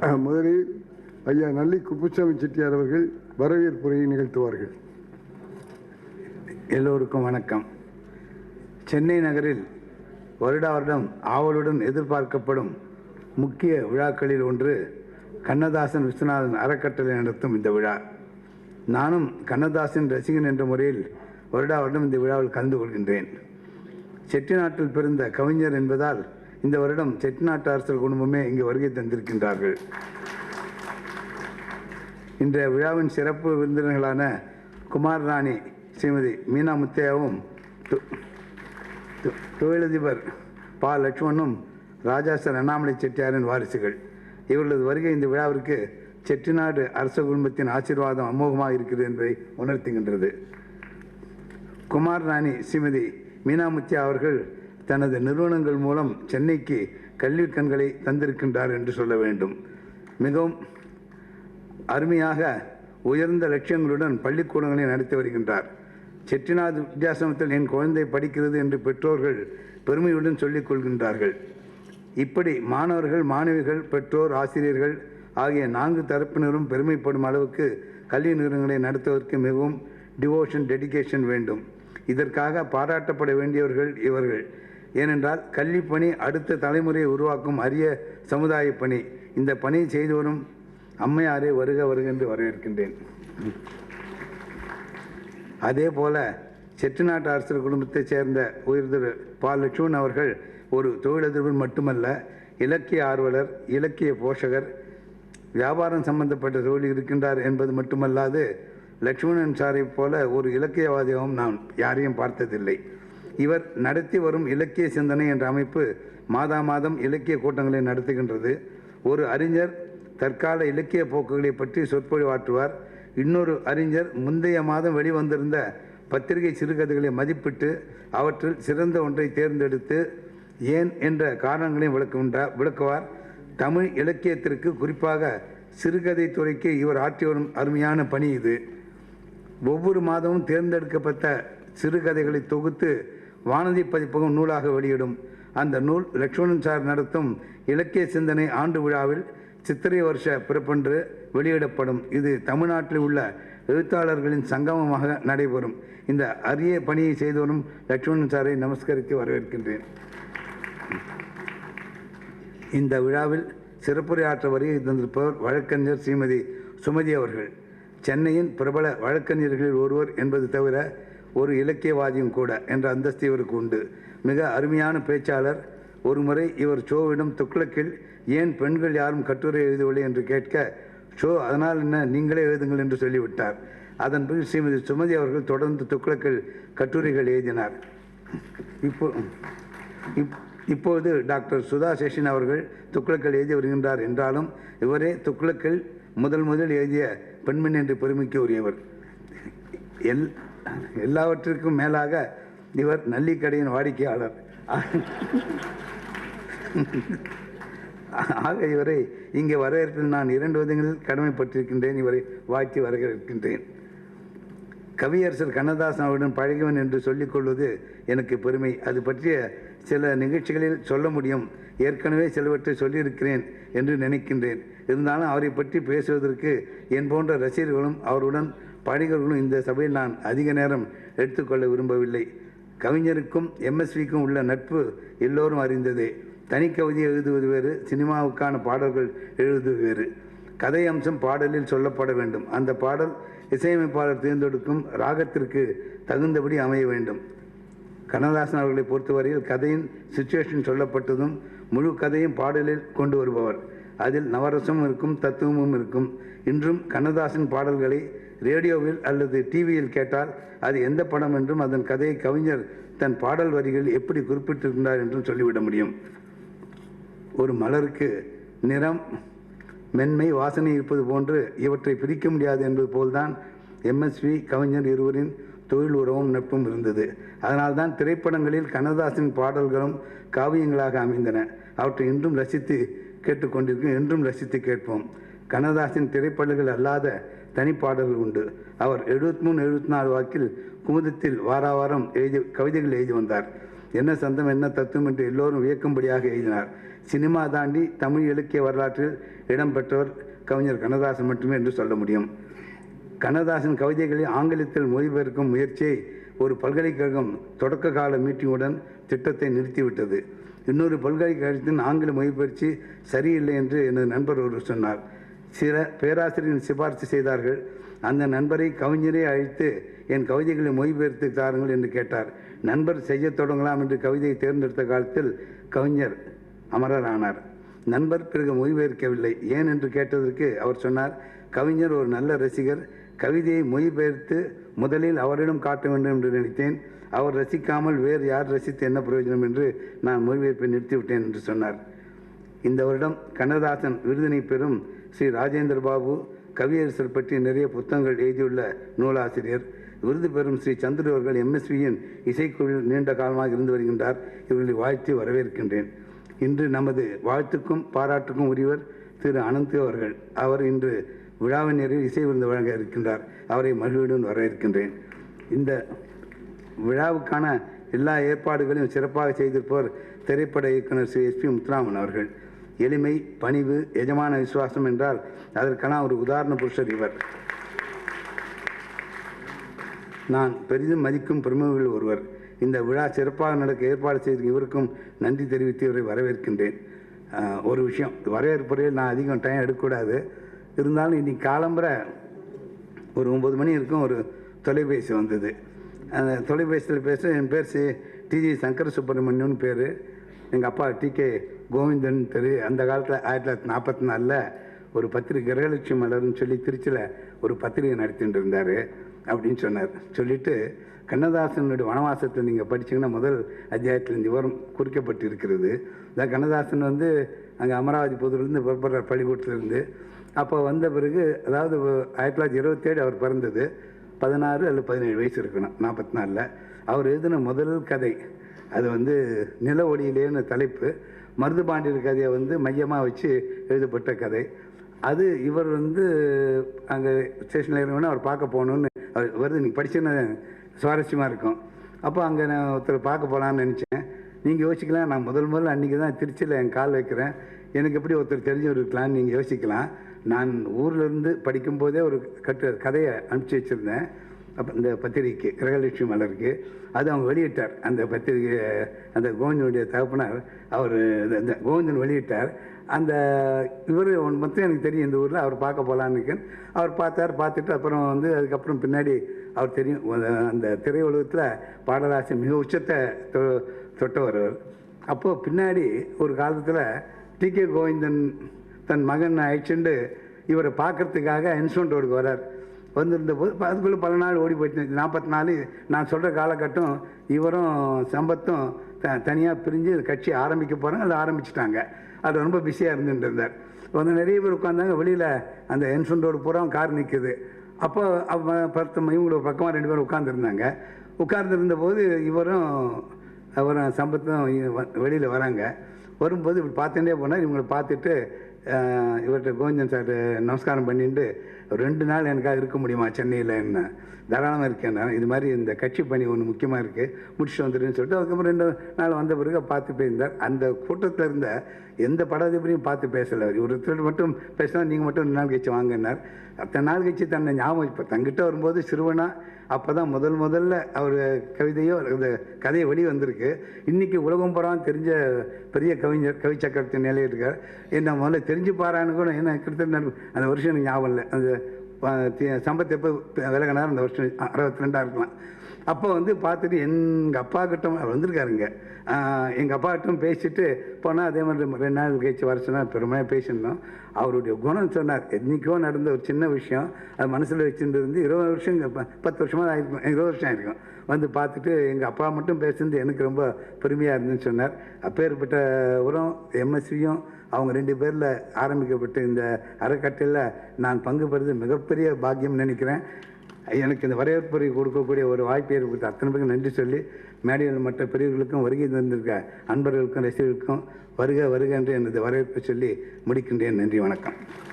முதலில் ஐயா நல்லி குப்புசாமி செட்டியார் அவர்கள் வரவேற்புரையை நிகழ்த்துவார்கள். எல்லோருக்கும் வணக்கம். சென்னை நகரில் வருடா வருடம் ஆவலுடன் எதிர்பார்க்கப்படும் முக்கிய விழாக்களில் ஒன்று கண்ணதாசன் விஸ்வநாதன் அறக்கட்டளை நடத்தும் இந்த விழா. நானும் கண்ணதாசன் ரசிகன் என்ற முறையில் வருடா வருடம் இந்த விழாவில் கலந்து கொள்கின்றேன். செட்டிநாட்டில் பிறந்த கவிஞர் என்பதால் இந்த வருடம் செட்டிநாட்டு அரசர் குடும்பமே இங்கு வருகை தந்திருக்கின்றார்கள். இன்றைய விழாவின் சிறப்பு விருந்தினர்களான குமார் ராணி ஸ்ரீமதி மீனா முத்தையாவும் தொழிலதிபர் பா லட்சுமணும் ராஜாசர் அண்ணாமலை செட்டியாரின் வாரிசுகள். இவர்களது வருகை இந்த விழாவிற்கு செட்டிநாடு அரச குடும்பத்தின் ஆசீர்வாதம் அமோகமாக இருக்கிறது என்பதை உணர்த்துகின்றது. குமார் ராணி ஸ்ரீமதி மீனாமுத்தியா அவர்கள் தனது நிறுவனங்கள் மூலம் சென்னைக்கு கல்வி கண்களை தந்திருக்கின்றார் என்று சொல்ல வேண்டும். மிகவும் அருமையாக உயர்ந்த லட்சியங்களுடன் பள்ளிக்கூடங்களை நடத்தி வருகின்றார். செட்டிநாத் வித்தியாசமத்தில் என் குழந்தை படிக்கிறது என்று பெற்றோர்கள் பெருமையுடன் சொல்லிக் கொள்கின்றார்கள். இப்படி மாணவர்கள் மாணவிகள் பெற்றோர் ஆசிரியர்கள் ஆகிய நான்கு தரப்பினரும் பெருமைப்படும் அளவுக்கு கல்வி நிறுவனங்களை நடத்துவதற்கு மிகவும் டிவோஷன் டெடிகேஷன் வேண்டும். இதற்காக பாராட்டப்பட வேண்டியவர்கள் இவர்கள். ஏனென்றால் கல்விப்பணி அடுத்த தலைமுறையை உருவாக்கும் அரிய சமுதாய பணி. இந்த பணி செய்து வரும் அம்மையாரே வருக வருக என்று வரவேற்கின்றேன். அதே போல செட்டிநாட்டு அரசர் குடும்பத்தைச் சேர்ந்த உயர்திரு பா லட்சுமண் அவர்கள் ஒரு தொழிலதிபர் மட்டுமல்ல இலக்கிய ஆர்வலர் இலக்கிய போஷகர் வியாபாரம் சம்பந்தப்பட்ட தொழில் இருக்கின்றார் என்பது மட்டுமல்லாது லட்சுமணன் சாரை போல ஒரு இலக்கியவாதியாகவும் நான் யாரையும் பார்த்ததில்லை. இவர் நடத்தி வரும் இலக்கிய சிந்தனை என்ற அமைப்பு மாதா மாதம் இலக்கிய கூட்டங்களை நடத்துகின்றது. ஒரு அறிஞர் தற்கால இலக்கிய போக்குகளை பற்றி சொற்பொழிவாற்றுவார். இன்னொரு அறிஞர் முந்தைய மாதம் வெளிவந்திருந்த பத்திரிகை சிறுகதைகளை மதிப்பிட்டு அவற்றில் சிறந்த ஒன்றை தேர்ந்தெடுத்து ஏன் என்ற காரணங்களையும் விளக்குகின்றார் விளக்குவார். தமிழ் இலக்கியத்திற்கு குறிப்பாக சிறுகதை துறைக்கு இவர் ஆற்றி வரும் அருமையான பணி இது. ஒவ்வொரு மாதமும் தேர்ந்தெடுக்கப்பட்ட சிறுகதைகளை தொகுத்து வானதி பதிப்பகம் நூலாக வெளியிடும். அந்த நூல் லக்ஷ்மணன் சார் நடத்தும் இலக்கிய சிந்தனை ஆண்டு விழாவில் சித்திரை வருஷ பிறப்பன்று வெளியிடப்படும். இது தமிழ்நாட்டில் உள்ள எழுத்தாளர்களின் சங்கமமாக நடைபெறும். இந்த அரிய பணியை செய்து வரும் லட்சுமணன் சாரை நமஸ்கரித்து வரவேற்கின்றேன். இந்த விழாவில் சிறப்புரையாற்ற வருகை தந்திருப்பவர் வழக்கறிஞர் ஸ்ரீமதி சுமதி அவர்கள். சென்னையின் பிரபல வழக்கறிஞர்களில் ஒருவர் என்பது தவிர ஒரு இலக்கியவாதியும் கூட என்ற அந்தஸ்து இவருக்கு உண்டு. மிக அருமையான பேச்சாளர். ஒருமுறை இவர் ஷோவிடம் துக்ளக்கில் ஏன் பெண்கள் யாரும் கட்டுரை எழுதவில்லை? என்று கேட்க ஷோ அதனால் என்ன? நீங்களே எழுதுங்கள் என்று சொல்லிவிட்டார். அதன் பிறகு ஸ்ரீமதி சுமதி அவர்கள் தொடர்ந்து துக்ளக்கில் கட்டுரைகள் எழுதினார். இப்போ இப்- இப்போது டாக்டர் சுதா சேஷன் அவர்கள் துக்ளக்கள் எழுதி வருகின்றார் என்றாலும் இவரே துக்ளக்கில் முதல் முதல் எழுதிய பெண்மணி என்று பெருமைக்கு உரியவர். எல் எல்லாவற்றிற்கும் மேலாக இவர் நல்லிக்கடையின் வாடிக்கையாளர். ஆக இவரை இங்கே வரவேற்பில் நான் இரண்டு விதங்களில் கடமைப்பட்டிருக்கின்றேன் இவரை வாழ்த்தி வரவேற்கின்றேன். கவியரசர் கண்ணதாசன் அவருடன் பழகுவன் என்று சொல்லிக் கொள்வது எனக்கு பெருமை. அது பற்றிய சில நிகழ்ச்சிகளில் சொல்ல முடியும். ஏற்கனவே சிலவற்றை சொல்லியிருக்கிறேன் என்று நினைக்கின்றேன். இருந்தாலும் அவரை பற்றி பேசுவதற்கு என் போன்ற ரசிகர்களும் அவருடன் பாடகர்களும் இந்த சபையில் நான் அதிக நேரம் எடுத்துக்கொள்ள விரும்பவில்லை. கவிஞருக்கும் எம்எஸ்விக்கும் உள்ள நட்பு எல்லோரும் அறிந்ததே. தனி கவிதை எழுதுவது வேறு சினிமாவுக்கான பாடல்கள் எழுதுவது வேறு. கதை அம்சம் பாடலில் சொல்லப்பட வேண்டும். அந்த பாடல் இசையமைப்பாளர் தேர்ந்தெடுக்கும் ராகத்திற்கு தகுந்தபடி அமைய வேண்டும். கண்ணதாசன் அவர்களை பொறுத்தவரையில் கதையின் சுச்சுவேஷன் சொல்லப்பட்டதும் முழு கதையும் பாடலில் கொண்டு வருபவர். அதில் நவரசமும் இருக்கும் தத்துவமும் இருக்கும். இன்றும் கண்ணதாசன் பாடல்களை ரேடியோவில் அல்லது டிவியில் கேட்டால் அது எந்த படம் என்றும் அதன் கதையை கவிஞர் தன் பாடல் வரிகளில் எப்படி குறிப்பிட்டிருந்தார் என்றும் சொல்லிவிட முடியும். ஒரு மலருக்கு நிறம் மென்மை வாசனை இருப்பது போன்று இவற்றை பிரிக்க முடியாது என்பது போல்தான் எம்எஸ்வி கவிஞர் இருவரின் தொழில் உறவும் நட்பும் இருந்தது. அதனால்தான் திரைப்படங்களில் கண்ணதாசன் பாடல்களும் காவியங்களாக அமைந்தன. அவற்றை இன்றும் ரசித்து கேட்டுக்கொண்டிருக்கும் என்றும் ரசித்து கேட்போம். கண்ணதாசன் திரைப்படங்கள் அல்லாத தனிப்பாடல்கள் உண்டு. அவர் எழுபத்தி மூணு எழுபத்தி நாலு வாக்கில் குமுதத்தில் வார வாரம் எழுதி கவிதைகள் எழுதி வந்தார். என்ன சந்தம் என்ன தத்துவம் என்று எல்லோரும் வியக்கும்படியாக எழுதினார். சினிமா தாண்டி தமிழ் இலக்கிய வரலாற்றில் இடம்பெற்றவர் கவிஞர் கண்ணதாசன் மட்டுமே என்று சொல்ல முடியும். கண்ணதாசன் கவிதைகளை ஆங்கிலத்தில் மொழிபெயர்க்கும் முயற்சியை ஒரு பல்கலைக்கழகம் தொடக்க கால மீட்டிங்குடன் திட்டத்தை நிறுத்திவிட்டது. இன்னொரு பல்கலைக்கழகத்தின் ஆங்கில மொழிபெயர்ச்சி சரியில்லை என்று எனது நண்பர் ஒருவர் சொன்னார். சில பேராசிரியர் சிபாரிசு செய்தார்கள். அந்த நண்பரை கவிஞரே அழைத்து என் கவிதைகளை மொழிபெயர்த்து தாருங்கள் என்று கேட்டார். நண்பர் செய்யத் தொடங்கலாம் என்று கவிதையை தேர்ந்தெடுத்த காலத்தில் கவிஞர் அமரர் ஆனார் நண்பர் பிறகு மொழிபெயர்க்கவில்லை ஏன்? என்று கேட்டதற்கு அவர் சொன்னார். கவிஞர் ஒரு நல்ல ரசிகர். கவிதையை மொழிபெயர்த்து முதலில் அவரிடம் காட்ட வேண்டும் என்று நினைத்தேன். அவர் ரசிக்காமல் வேறு யார் ரசித்து என்ன பிரயோஜனம் என்று நான் மொழிபெயர்ப்பை நிறுத்திவிட்டேன் என்று சொன்னார். இந்த வருடம் கண்ணதாசன் விருதினை பெறும் ஸ்ரீ ராஜேந்திர பாபு கவியரசர் பற்றி நிறைய புத்தகங்கள் எழுதியுள்ள நூலாசிரியர். விருது பெறும் ஸ்ரீ சந்திர அவர்கள் எம்எஸ்வியின் இசைக்குழுவில் நீண்ட காலமாக இருந்து வருகின்றார். இவர்களை வாழ்த்தி வரவேற்கின்றேன். இன்று நமது வாழ்த்துக்கும் பாராட்டுக்கும் உரியவர் திரு அனந்த் அவர்கள். அவர் இன்று விழாவின் நிறைவில் இசை விருந்து வழங்க இருக்கின்றார். அவரை மகிழ்வுடன் வரவேற்கின்றேன். இந்த விழாவுக்கான எல்லா ஏற்பாடுகளையும் சிறப்பாக செய்திருப்பவர் திரைப்பட இயக்குனர் ஸ்ரீ எஸ்பி முத்துராமன் அவர்கள். எளிமை பணிவு எஜமான விசுவாசம் என்றால் அதற்கான ஒரு உதாரண புருஷர் இவர். நான் பெரிதும் மதிக்கும் பிரமுகர்கள் ஒருவர். இந்த விழா சிறப்பாக நடக்க ஏற்பாடு செய்த இவருக்கும் நன்றி தெரிவித்து இவரை வரவேற்கின்றேன். ஒரு விஷயம் வரவேற்புறையில் நான் அதிகம் டைம் எடுக்கக்கூடாது. இருந்தாலும் இன்னைக்கு காலம்புற ஒரு ஒம்பது மணி இருக்கும் ஒரு தொலைபேசி வந்தது. அந்த தொலைபேசியில் பேச என் பேர் சி டிஜி சங்கர சுப்பிரமணியன் பேர். எங்கள் அப்பா டி கே கோவிந்தன் தெரு. அந்த காலத்தில் ஆயிரத்தி தொள்ளாயிரத்தி நாற்பத்தி நாலில் ஒரு பத்திரிகை கிரகலட்சுமி மலர்னு சொல்லி திருச்சியில் ஒரு பத்திரிகை நடத்திட்டு இருந்தார் அப்படின்னு சொன்னார். சொல்லிட்டு கண்ணதாசனுடைய வனவாசத்தை நீங்கள் படிச்சீங்கன்னா முதல் அத்தியாயத்தில் இந்த விவரம் குறிக்கப்பட்டு இருக்கிறது. இந்த கண்ணதாசன் வந்து அங்கே அமராவதி புதூர்லேருந்து புறப்படுற பள்ளிக்கூடத்துலேருந்து. அப்போ வந்த பிறகு அதாவது ஆயிரத்தி தொள்ளாயிரத்தி இருபத்தேழு அவர் பிறந்தது. பதினாறு அல்லது பதினேழு வயசு இருக்கணும் நாற்பத்தி நாலில் அவர் எழுதின முதல் கதை அது வந்து நில ஒளியிலேன்னு தலைப்பு. மருதுபாண்டியர் கதையை வந்து மையமாக வச்சு எழுதப்பட்ட கதை. அது இவர் வந்து அங்கே ஸ்டேஷனில் இறங்கினா அவர் பார்க்க போகணுன்னு அவர் வருது நீங்கள் படிச்சுன்னு சுவாரஸ்யமாக இருக்கும். அப்போ அங்கே நான் ஒருத்தர் பார்க்க போகலான்னு நினச்சேன். நீங்கள் யோசிக்கலாம் நான் முதல் முதல்ல அன்றைக்கி தான் திருச்சியில் என் கால் வைக்கிறேன். எனக்கு எப்படி ஒருத்தர் தெரிஞ்சு இருக்கலான்னு நீங்கள் யோசிக்கலாம். நான் ஊர்லேருந்து படிக்கும்போதே ஒரு கட்டு கதையை அனுப்பிச்சி வச்சுருந்தேன். அப்போ இந்த பத்திரிகைக்கு கிரகலட்சுமி மலருக்கு அது அவங்க வெளியிட்டார். அந்த பத்திரிகை அந்த கோவிந்தனுடைய தகப்பனார் அவர் இந்த கோவிந்தன் வெளியிட்டார். அந்த இவர் மொத்தம் எனக்கு தெரியும் இந்த ஊரில். அவர் பார்க்க போகலான்னு இருக்கேன். அவர் பார்த்தார் பார்த்துட்டு அப்புறம் வந்து அதுக்கப்புறம் பின்னாடி அவர் தெரியும். அந்த திரையுலகத்தில் பாடலாசி மிக உச்சத்தை தொ- தொட்டவர் அப்போது பின்னாடி ஒரு காலத்தில் டி கே கோவிந்தன் தன் மகன் அழைச்சிண்டு இவரை பார்க்கறதுக்காக இன்ஸ்டன்ட் ரோடுக்கு வரார். வந்திருந்த போது அதுக்குள்ளே பல நாள் ஓடி போயிட்டு நாற்பத்தி நாலு நான் சொல்கிற காலகட்டம் இவரும் சம்பத்தும் த தனியாக பிரிஞ்சு கட்சி ஆரம்பிக்க போகிறாங்க அதை ஆரம்பிச்சிட்டாங்க. அது ரொம்ப பிஸியாக இருந்துட்டு இருந்தார். வந்து நிறைய பேர் உட்காந்தாங்க வெளியில் அந்த என்சன் ரோடு பூரா கார் நிற்குது அப்போ அவ பத்து இவங்களோட பக்கமாக ரெண்டு பேரும் உட்காந்துருந்தாங்க உட்கார்ந்துருந்த போது இவரும் அவரும் சம்பத்தும் வெளியில் வராங்க. வரும்போது இப்படி பார்த்துட்டே போனால் இவங்களை பார்த்துட்டு இவர்கிட்ட கோவிந்தன் சார் நமஸ்காரம் பண்ணிட்டு ரெண்டு நாள் எனக்காக இருக்க முடியுமா? சென்னையில் என்ன? தாராளமாக இருக்கேன் நான். இது மாதிரி இந்த கட்சி பணி ஒன்று முக்கியமாக இருக்குது முடிச்சுட்டு வந்துடுன்னு சொல்லிட்டு அதுக்கப்புறம் ரெண்டு நாள் வந்த பிறகு பார்த்து போயிருந்தார் அந்த கூட்டத்தில் இருந்த எந்த படாதிபதியும் பார்த்து பேசலை ஒருத்தர் மட்டும் பேசினா நீங்கள் மட்டும் ரெண்டு நாள் கழிச்சு வாங்கினார் அத்தனை நாள் கழிச்சு தன்னை ஞாபகம் இப்போ தங்கிட்ட வரும்போது சிறுவனா அப்போ தான் முதல் முதல்ல அவர் கவிதையோ அந்த கதையை வெளியே வந்திருக்கு. இன்றைக்கி உலகம் புறம் தெரிஞ்ச பெரிய கவிஞர் கவி சக்கரத்தின் நிலையில் இருக்கார். என்ன முதல்ல தெரிஞ்சு பாரான்னு கூட என்ன கிட்டத்தட்ட அந்த வருஷம் எனக்கு ஞாபகம் இல்லை. அந்த சம்பத் எப்போ விலகினார்? அந்த வருஷம் அறுபத்தி ரெண்டாக இருக்கலாம். அப்போ வந்து பார்த்துட்டு எங்கள் அப்பா கிட்ட வந்திருக்காருங்க. எங்கள் அப்பா கிட்ட பேசிட்டு போனால் அதே மாதிரி ரெண்டு நாள் கழிச்சு வர சொன்னால் பெருமையாக பேசியிருந்தோம். அவருடைய குணம் சொன்னார். என்றைக்கோ நடந்த ஒரு சின்ன விஷயம். அது மனசில் வச்சுட்டு இருந்து இருபது வருஷம் பத்து வருஷமாக ஆயிருக்கும் இருபது வருஷம் ஆயிருக்கும். வந்து பார்த்துட்டு எங்கள் அப்பா மட்டும் பேசுனது எனக்கு ரொம்ப பெருமையாக இருந்துன்னு சொன்னார். அப்பேற்பட்ட உரம் எம்எஸ்வியும் அவங்க ரெண்டு பேரில் ஆரம்பிக்கப்பட்ட இந்த அறக்கட்டையில் நான் பங்கு பெறுறது மிகப்பெரிய பாக்கியம் நினைக்கிறேன். எனக்கு இந்த வரவேற்புரை கொடுக்கக்கூடிய ஒரு வாய்ப்பை கொடுத்த அத்தனை பேருக்கு நன்றி சொல்லி மேடையில் மற்ற பெரியவர்களுக்கும் வருகை தந்திருக்க அன்பர்களுக்கும் ரசிகர்களுக்கும் வருக வருக என்று எனது வரவேற்பு சொல்லி முடிக்கின்றேன். நன்றி வணக்கம்.